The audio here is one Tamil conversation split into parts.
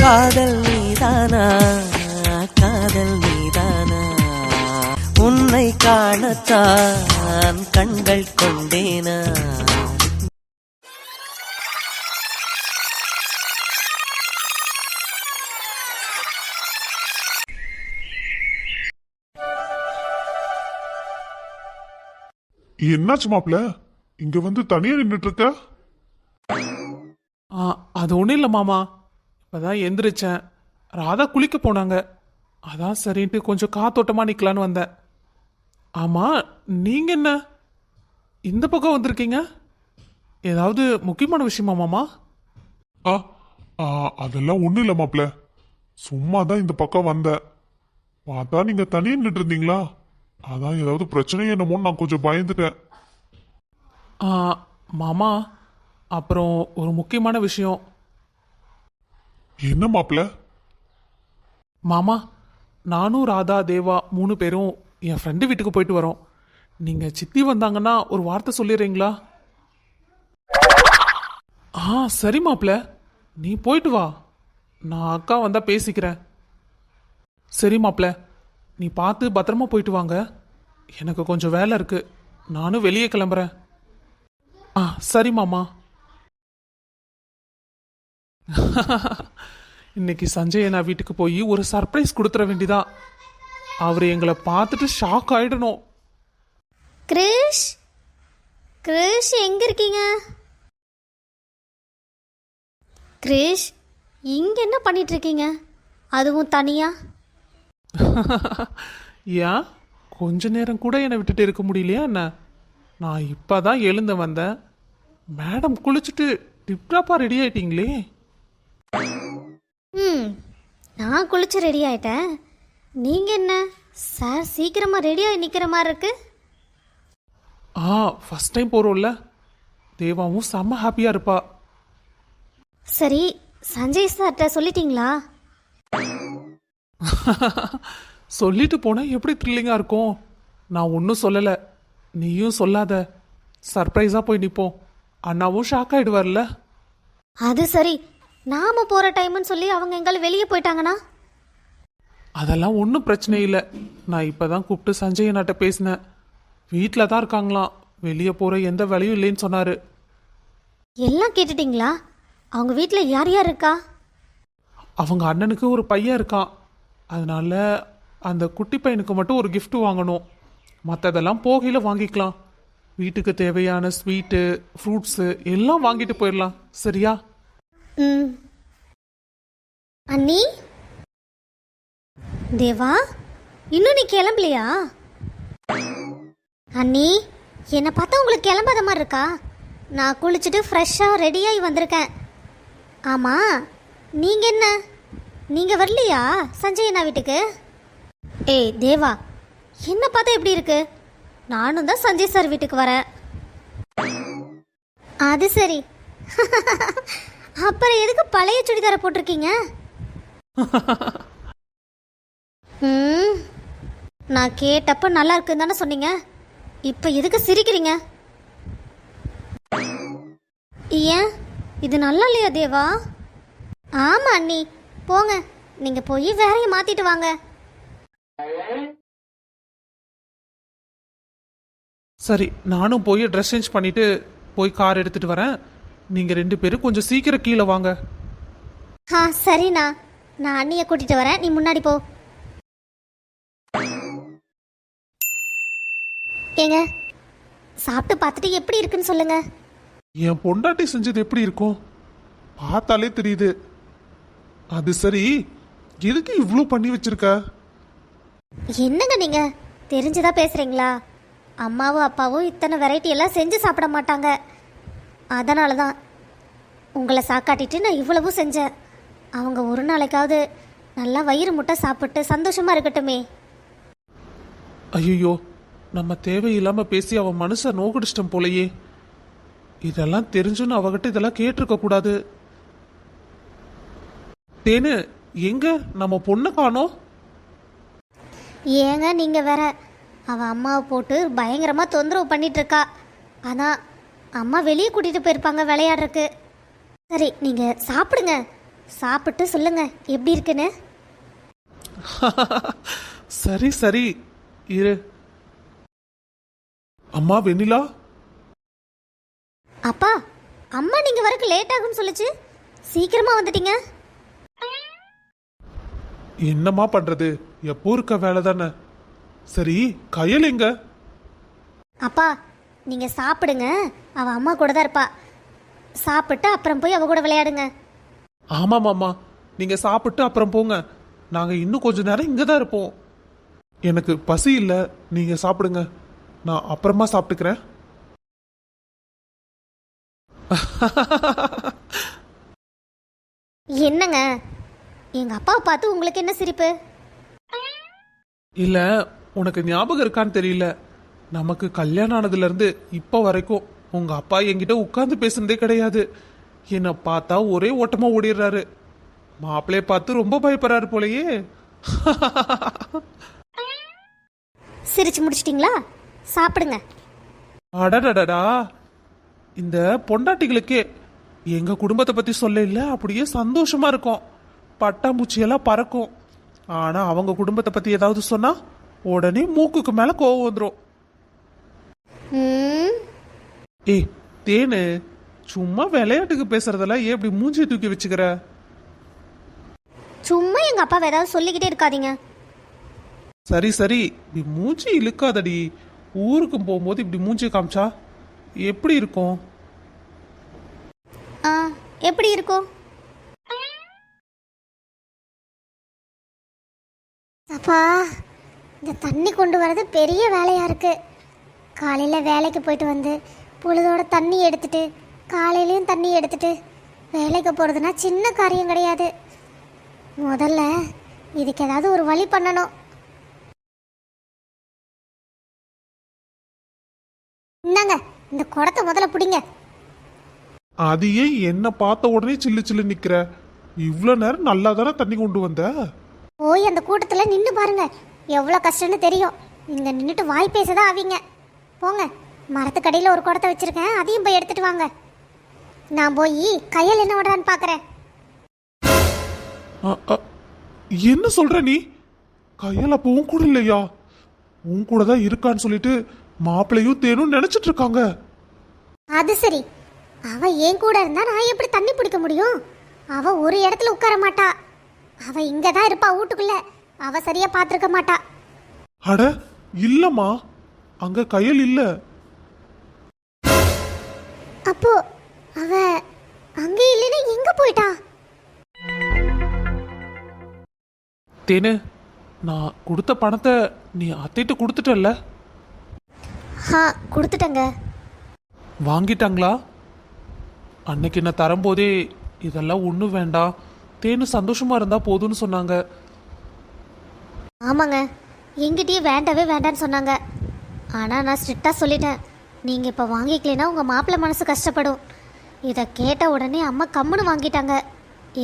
காதல் நீதானா? காதல் நீதானா? உன்னை காணத்தான் கண்கள் கொண்டேனா? என்னாச்சு மாப்ள இங்க வந்து தனியா நின்னுட்டு இருக்க? ஆ அது ஒன்றும் இல்லை மாமா. இப்போதான் எந்திரிச்சேன். ராதா குளிக்க போனாங்க. அதான் சரின்ட்டு கொஞ்சம் காத்தோட்டமாக நிற்கலான்னு வந்தேன். ஆமாம் நீங்கள் என்ன? இந்த பக்கம் வந்திருக்கீங்க? ஏதாவது முக்கியமான விஷயமா மாமா? ஆ ஆ, அதெல்லாம் ஒண்ணும் இல்ல மாப்ள சும்மா தான் இந்த பக்கம் வந்தேன். பார்த்தா நீங்க தனியா நின்னுட்டு இருந்தீங்களா அதான் ஏதாவது பிரச்சனை என்னமோன்னு நான் கொஞ்சம் பயந்துட்டேன். ஆ, மாமா அப்புறம் ஒரு முக்கியமான விஷயம். என்ன மாப்பிள்ள மாமா நானும் ராதா தேவா மூணு பேரும் என் ஃப்ரெண்டு வீட்டுக்கு போயிட்டு வரோம். நீங்கள் சித்தி வந்தாங்கன்னா ஒரு வார்த்தை சொல்லிடுறீங்களா? ஆ சரி மாப்ள நீ போயிட்டு வா. நான் அக்கா வந்தால் பேசிக்கிறேன். சரி மாப்ள நீ பார்த்து பத்திரமா போயிட்டு வாங்க. எனக்கு கொஞ்சம் வேலை இருக்கு. நானும் வெளியே கிளம்புறேன். ஆ சரி மாமா. இன்னைக்கு சஞ்சய் நான் வீட்டுக்கு போய் ஒரு சர்ப்ரைஸ் கொடுத்துட வேண்டியதா? அவர் எங்களை பார்த்துட்டு ஷாக் ஆயிடணும். கிரிஷ் கிரிஷ் எங்க இருக்கீங்க? கிரிஷ் இங்க என்ன பண்ணிட்டு இருக்கீங்க? அதுவும் தனியா? ஏன் கொஞ்ச நேரம் கூட என்னை விட்டுட்டு இருக்க முடியலையா என்ன? நான் இப்பதான் எழுந்து வந்தேன். மேடம் குளிச்சுட்டு டிப்டாப்பா ரெடி ஆயிட்டீங்களே. ம் நான் குளிச்சு ரெடி ஆயிட்டேன். நீங்க என்ன? சார் சீக்கிரமா ரெடியாகி நிக்கிற மாதிரி இருக்கு. ஆ ஃபர்ஸ்ட் டைம் போகிறோம்ல தேவாவும் செம்ம ஹாப்பியாக இருப்பா. சரி சஞ்சய் சார்கிட்ட சொல்லிட்டீங்களா? சொல்லிட்டு போனா எப்படி த்ரில்லிங்காக இருக்கும்? நான் ஒன்றும் சொல்லலை. நீயும் சொல்லாத. சர்ப்ரைஸாக போய் நிற்போம் அண்ணாவும் ஷாக் ஆயிடுவார்ல. அது சரி நாம போற டைம்னு சொல்லி அவங்க எங்காலும் வெளியே போயிட்டாங்கன்னா அதெல்லாம் ஒன்றும் பிரச்சனை இல்லை. நான் இப்போ தான் கூப்பிட்டு சஞ்சய் அண்ணாட்ட பேசினேன். வீட்டில் தான் இருக்காங்களாம். வெளியே போகிற எந்த வேலையும் இல்லைன்னு சொன்னார். எல்லாம் கேட்டுட்டீங்களா? அவங்க வீட்டில் யார் யார் இருக்கா? அவங்க அண்ணனுக்கு ஒரு பையன் இருக்கான். அதனால அந்த குட்டி பையனுக்கு மட்டும் ஒரு gift வாங்கணும். மற்றதெல்லாம் போகையில் வாங்கிக்கலாம். வீட்டுக்கு தேவையான ஸ்வீட்டு ஃப்ரூட்ஸு எல்லாம் வாங்கிட்டு போயிடலாம். சரியா? ம். அண்ணி? தேவா இன்னும் நீ கிளம்பலையா? அண்ணி என்னை பார்த்தா உங்களுக்கு கிளம்பாத மாதிரி இருக்கா? நான் குளிச்சுட்டு ஃப்ரெஷ்ஷாக ரெடியாகி வந்திருக்கேன். ஆமாம் நீங்கள் என்ன? நீங்கள் வரலையா சஞ்சய் அண்ணா வீட்டுக்கு? ஏய் தேவா என்ன பார்த்தா எப்படி இருக்கு? நானும் தான் சஞ்சய் சார் வீட்டுக்கு வரேன். அது சரி. அப்புறம் எதுக்கு பழைய சுடிதாரை போட்டிருக்கீங்க? ம் நான் கேட்டப்ப நல்லா இருக்குன்னு தானே சொன்னீங்க. இப்போ எதுக்கு சிரிக்கிறீங்க? ஏன்? இது நல்லா இல்லையா தேவா? ஆமா அண்ணி போங்க. நீங்க போய் வேறைய மாத்திட்டு வாங்க. சரி நானும் போய் ட்ரெஸ் சேஞ்ச் பண்ணிட்டு போய் கார் எடுத்துட்டு வரேன். நீங்கள் ரெண்டு பேரும் கொஞ்சம் சீக்கிரம் கீழே வாங்க. ஆ சரிண்ணா. நான் அண்ணியை கூட்டிட்டு வரேன். நீ முன்னாடி போ. ஏங்க சாப்பிட்டு பார்த்துட்டு எப்படி இருக்குன்னு சொல்லுங்க. என் பொண்டாட்டி செஞ்சது எப்படி இருக்கும்? பார்த்தாலே தெரியுது. அது சரி எதுக்கு இவ்வளோ பண்ணி வச்சிருக்க? என்னங்க நீங்க? தெரிஞ்சுதா பேசுறீங்களா? அம்மாவும் அப்பாவும் இத்தனை வெரைட்டி எல்லாம் செஞ்சு சாப்பிட மாட்டாங்க. அதனால தான் உங்களை சாக்காட்டிட்டு நான் இவ்வளவும் செஞ்சேன். அவங்க ஒரு நாளைக்காவது நல்லா வயிறு முட்டை சாப்பிட்டு சந்தோஷமா இருக்கட்டுமே. ஐயோ நம்ம தேவையில்லாம பேசி அவன் மனுஷன் நோக்கடிச்சிட்டோம் போலயே. இதெல்லாம் தெரிஞ்சுன்னு அவகிட்ட இதெல்லாம் கேட்டிருக்க கூடாது. தேனு எங்க நம்ம பொண்ணை காணோம்? ஏங்க நீங்க வேற அவ அம்மாவை போட்டு பயங்கரமா தொந்தரவு பண்ணிட்டு இருக்கா. அதான் அம்மா வெளியே கூட்டிட்டு போயிருப்பாங்க விளையாடுறதுக்கு. சரி நீங்க சாப்பிடுங்க. சாப்பிட்டு சொல்லுங்க எப்படி இருக்குன்னு. சரி சரி. இரு. அம்மா வெண்ணிலா? அப்பா அம்மா நீங்க வரக்கு லேட் ஆகும்னு சொல்லுச்சு. சீக்கிரமா வந்துட்டீங்க. என்னம்மா பண்றது? எப்போ இருக்க வேலை தானே? சரி கையல் எங்க? அப்பா நீங்க சாப்பிடுங்க. அவ அம்மா கூட தான் இருப்பா. சாப்பிட்டு அப்புறம் போய் அவ கூட விளையாடுங்க. ஆமாமாம்மா நீங்க சாப்பிட்டு அப்புறம் போங்க. நாங்க இன்னும் கொஞ்ச நேரம் இங்க தான் இருப்போம். எனக்கு பசி இல்ல. நீங்க சாப்பிடுங்க. நான் அப்புறமா சாப்பிட்டுக்கிறேன். என்னங்க? எங்க அப்பாவை பார்த்து உங்களுக்கு என்ன சிரிப்பு? இல்ல உனக்கு ஞாபகம் இருக்கான்னு தெரியல. நமக்கு கல்யாணம் ஆனதுல இருந்து இப்ப வரைக்கும் உங்க அப்பா என்கிட்ட உட்கார்ந்து பேசுனதே கிடையாது. என்னை பார்த்தா ஒரே ஓட்டமா ஓடிடுறாரு. மாப்பிள்ளைய பார்த்து ரொம்ப பயப்படுறாரு போலயே. சிரிச்சு முடிச்சிட்டிங்களா? சாப்பிடுங்க. அடடடடா. இந்த பொண்டாட்டிகளுக்கே எங்க குடும்பத்தை பத்தி சொல்ல இல்ல அப்படியே சந்தோஷமா இருக்கும். பட்டாம்பூச்சி எல்லாம் பறக்கும். ஆனா அவங்க குடும்பத்தை பத்தி ஏதாவது சொன்னா உடனே மூக்குக்கு மேல கோவம் வந்துடும் ஏய் தேனு சும்மா விளையாட்டுக்கு பேசுறதெல்லாம் ஏன் இப்படி மூஞ்சி தூக்கி வச்சுக்கிற? சும்மா எங்க அப்பாவை ஏதாவது சொல்லிக்கிட்டே இருக்காதீங்க. சரி சரி. இப்படி மூஞ்சி இழுக்காதடி. ஊருக்கு போகும்போது இப்படி மூஞ்சி காமிச்சா எப்படி இருக்கும்? ஆ எப்படி இருக்கும்? அப்பா இந்த தண்ணி கொண்டு வரது பெரிய வேலையா இருக்கு. காலையில வேலைக்கு போயிட்டு வந்து பொழுதோட தண்ணி எடுத்துட்டு காலையிலயும் தண்ணி எடுத்துட்டு வேலைக்கு போறதுனா சின்ன காரியம் கிடையாது. முதல்ல இதுக்கு ஏதாவது ஒரு வழி பண்ணணும். இந்தாங்க இந்த குடத்தை முதல்ல பிடிங்க. அது ஏன் என்ன பார்த்த உடனே சில்லு சில்லு நிக்கிற? இவ்வளோ நேரம் நல்லா தானே தண்ணி கொண்டு வந்த? போய் அந்த கூட்டத்தில் நின்று பாருங்க. எவ்வளோ கஷ்டம்னு தெரியும். இங்கே நின்றுட்டு வாய் பேசதான் ஆவீங்க. போங்க. மரத்துக்கடியில் ஒரு குடத்தை வச்சிருக்கேன். அதையும் போய் எடுத்துட்டு வாங்க. நான் போய் கையில் என்ன விடுறான்னு பார்க்குறேன் என்ன சொல்ற நீ? கையால் அப்போ உன் கூட இல்லையா? உன் கூட தான் இருக்கான்னு சொல்லிட்டு மாப்பிள்ளையும் தேனும் நினைச்சிட்டு இருக்காங்க. அது சரி. அவ என் கூட இருந்தா நான் எப்படி தண்ணி பிடிக்க முடியும்? அவ ஒரு இடத்துல உட்கார மாட்டா. அவ இங்கே தான் இருப்பா வீட்டுக்குள்ள. அவ சரியா பார்த்துருக்க மாட்டா. அட இல்லம்மா. அங்க கையல் இல்ல. அப்போ அவ அங்கே இல்லைன்னா எங்கே போயிட்டா? தேனு நான் கொடுத்த பணத்தை நீ அத்தைட்டு கொடுத்துட்டல்ல? ஆ கொடுத்துட்டேங்க. வாங்கிட்டாங்களா? அன்னைக்கு நான் தரும்போதே இதெல்லாம் ஒன்றும் வேண்டாம் தேனு சந்தோஷமா இருந்தா போதும்னு சொன்னாங்க. ஆமாங்க. எங்கிட்டயே வேண்டவே வேண்டான்னு சொன்னாங்க. ஆனால் நான் ஸ்ட்ரிக்டாக சொல்லிட்டேன். நீங்கள் இப்போ வாங்கிக்கலைன்னா உங்கள் மாப்பிள்ளை மனசு கஷ்டப்படும். இதை கேட்ட உடனே அம்மா கம்முன்னு வாங்கிட்டாங்க.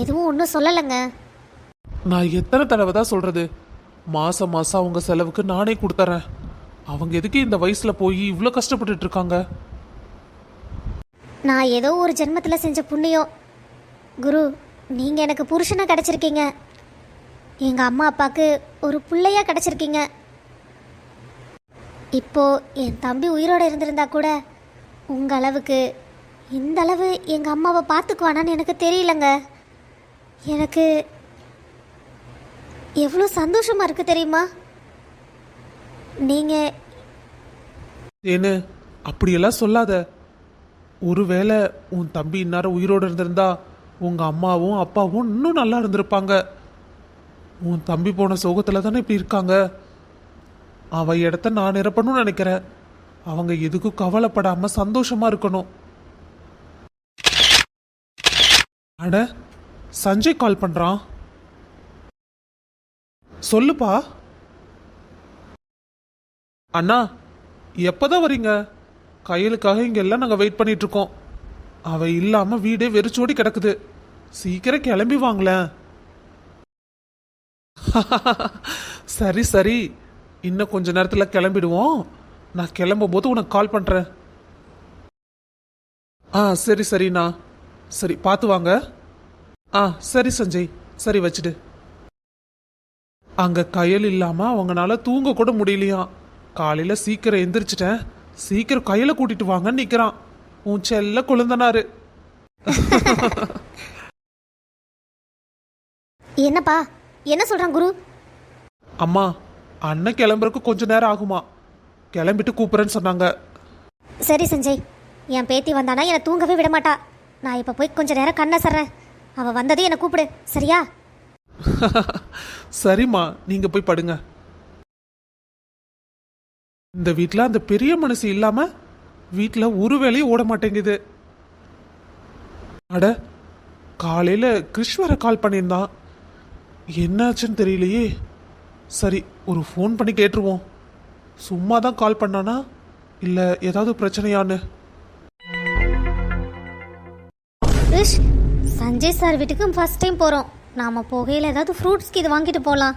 எதுவும் ஒன்றும் சொல்லலைங்க. நான் எத்தனை தடவை தான் சொல்றது? மாசம் மாசம் அவங்க செலவுக்கு நானே கொடுத்துறேன். அவங்க எதுக்கு இந்த வயசுல போய் இவ்வளோ கஷ்டப்பட்டுட்டு இருக்காங்க? நான் ஏதோ ஒரு ஜென்மத்தில் செஞ்ச புண்ணியம். குரு நீங்கள் எனக்கு புருஷனாக கிடச்சிருக்கீங்க. எங்கள் அம்மா அப்பாவுக்கு ஒரு பிள்ளையா கிடச்சிருக்கீங்க. இப்போது என் தம்பி உயிரோட இருந்திருந்தா கூட உங்கள் அளவுக்கு இந்த அளவு எங்கள் அம்மாவை பார்த்துக்குவானான்னு எனக்கு தெரியலங்க. எனக்கு எவ்வளோ சந்தோஷமாக இருக்குது தெரியுமா? நீங்கள் ஏன்னு அப்படியெல்லாம் சொல்லாத. ஒருவேளை உன் தம்பி இந்நேரம் உயிரோடு இருந்திருந்தா உங்கள் அம்மாவும் அப்பாவும் இன்னும் நல்லா இருந்திருப்பாங்க. உன் தம்பி போன சோகத்தில் தானே இப்படி இருக்காங்க? அவ இடத்த நான் நிரப்பணும்னு நினைக்கிறேன். அவங்க எதுக்கும் கவலைப்படாம சந்தோஷமா இருக்கணும். அட சஞ்சய் கால் பண்றான். சொல்லுப்பா. அண்ணா எப்பதான் வரீங்க? கையலுக்காக இங்க எல்லாம் நாங்க வெயிட் பண்ணிட்டு இருக்கோம். அவ இல்லாம வீடே வெறிச்சோடி கிடக்குது. சீக்கிரம் கிளம்பி வாங்களேன். சரி சரி. இன்னும் கொஞ்ச நேரத்துல கிளம்பிடுவோம். நான் கிளம்பும் போது உனக்கு கால் பண்றேன். ஆ சரி சரிண்ணா. சரி பார்த்து வாங்க. ஆ சரி சஞ்சய். சரி வச்சுடு. அங்க கையல் இல்லாம அவங்கனால தூங்க கூட முடியலையாம் காலையில சீக்கிரம் எந்திரிச்சிட்டேன். சீக்கிரம் கையில கூட்டிட்டு வாங்கன்னு நிக்கிறான். உன் செல்ல குழந்தனாரு. என்னப்பா? என்ன சொல்றான் குரு? அம்மா அண்ணன் கிளம்புறதுக்கு கொஞ்ச நேரம் ஆகுமா? கிளம்பிட்டு கூப்பிடுறேன்னு சொன்னாங்க. சரி சஞ்சய். என் பேத்தி வந்தானா என்னை தூங்கவே விட மாட்டா நான் இப்போ போய் கொஞ்ச நேரம் கண்ணை சர்றேன் அவ வந்ததே என்னை கூப்பிடு. சரியா? சரிம்மா நீங்க போய் படுங்க. இந்த வீட்ல அந்த பெரிய மனசு இல்லாம வீட்ல ஒரு வேலையும் ஓட மாட்டேங்குது. அட காலையில கிருஷ்வர கால் பண்ணியிருந்தான். என்னாச்சுன்னு தெரியலையே. சரி ஒரு ஃபோன் பண்ணி கேட்டுருவோம். சும்மா தான் கால் பண்ணானா? இல்ல ஏதாவது பிரச்சனையான்னு? கிருஷ் சஞ்சய் சார் வீட்டுக்கு ஃபர்ஸ்ட் டைம் போகிறோம் நாம் போகையில் ஏதாவது ஃப்ரூட்ஸ்க்கு இது வாங்கிட்டு போகலாம்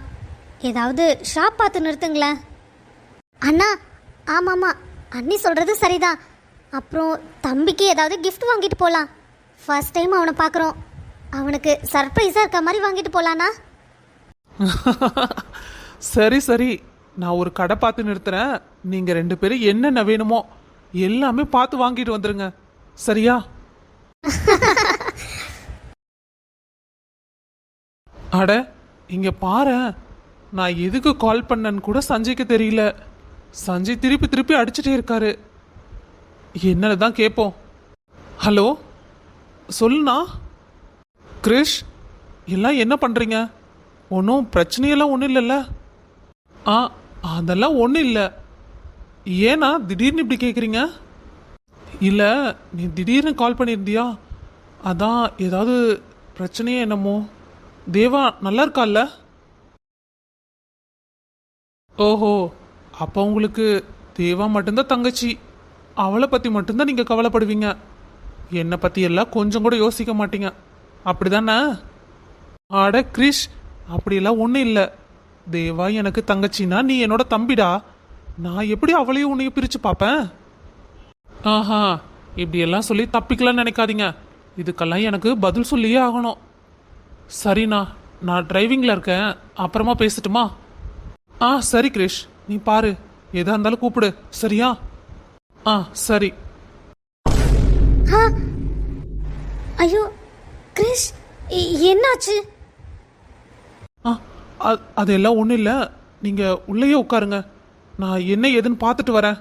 ஏதாவது ஷாப் பார்த்து நிறுத்துங்களேன். அண்ணா ஆமாம்மா அண்ணி சொல்கிறது சரிதான். அப்புறம் தம்பிக்கு ஏதாவது gift வாங்கிட்டு போகலாம் ஃபர்ஸ்ட் டைம் அவனை பார்க்குறோம். அவனுக்கு சர்ப்ரைஸாக இருக்க மாதிரி வாங்கிட்டு போகலாண்ணா சரி சரி. நான் ஒரு கடை பார்த்து நிறுத்துறேன். நீங்க ரெண்டு பேரும் என்னென்ன வேணுமோ எல்லாமே பார்த்து வாங்கிட்டு வந்துருங்க. சரியா? அட இங்க பாரேன் நான் எதுக்கு கால் பண்ணேன்னு கூட சஞ்சய்க்கு தெரியல. சஞ்சய் திருப்பி திருப்பி அடிச்சிட்டே இருக்காரு. என்னன்னு தான் கேட்போம். ஹலோ? சொல்லுண்ணா. கிரிஷ் எல்லாம் என்ன பண்றீங்க? ஒன்றும் பிரச்சனையெல்லாம் ஒன்றும் இல்லைல்ல. ஆ அதெல்லாம் ஒன்றும் இல்லை. ஏன்னா திடீர்னு இப்படி கேட்குறீங்க இல்லை நீ திடீர்னு கால் பண்ணியிருந்தியா அதான் ஏதாவது பிரச்சனையே என்னமோ. தேவா நல்லா இருக்கால்ல? ஓஹோ அப்போ உங்களுக்கு தேவா மட்டும்தான் தங்கச்சி. அவளை பற்றி மட்டும்தான் நீங்கள் கவலைப்படுவீங்க. என்னை பற்றி எல்லாம் கொஞ்சம் கூட யோசிக்க மாட்டீங்க. அப்படிதானே? அட கிரிஷ் அப்படியெல்லாம் ஒன்றும் இல்லை. தேவா எனக்கு தங்கச்சின்னா நீ என்னோட தம்பிடா. நான் எப்படி அவளையும் உன்னையும் பிரித்து பார்ப்பேன்? ஆஹா இப்படியெல்லாம் சொல்லி தப்பிக்கலாம்னு நினைக்காதீங்க. இதுக்கெல்லாம் எனக்கு பதில் சொல்லியே ஆகணும். சரிண்ணா நான் டிரைவிங்கில் இருக்கேன். அப்புறமா பேசட்டுமா? ஆ சரி கிரிஷ் நீ பாரு. எதா இருந்தாலும் கூப்பிடு. சரியா? ஆ சரி. ஐயோ கிரிஷ் என்னாச்சு? அதெல்லாம் ஒன்றும் இல்லை. நீங்கள் உள்ளேயே உட்காருங்க. நான் என்ன ஏதுன்னு பார்த்துட்டு வரேன்.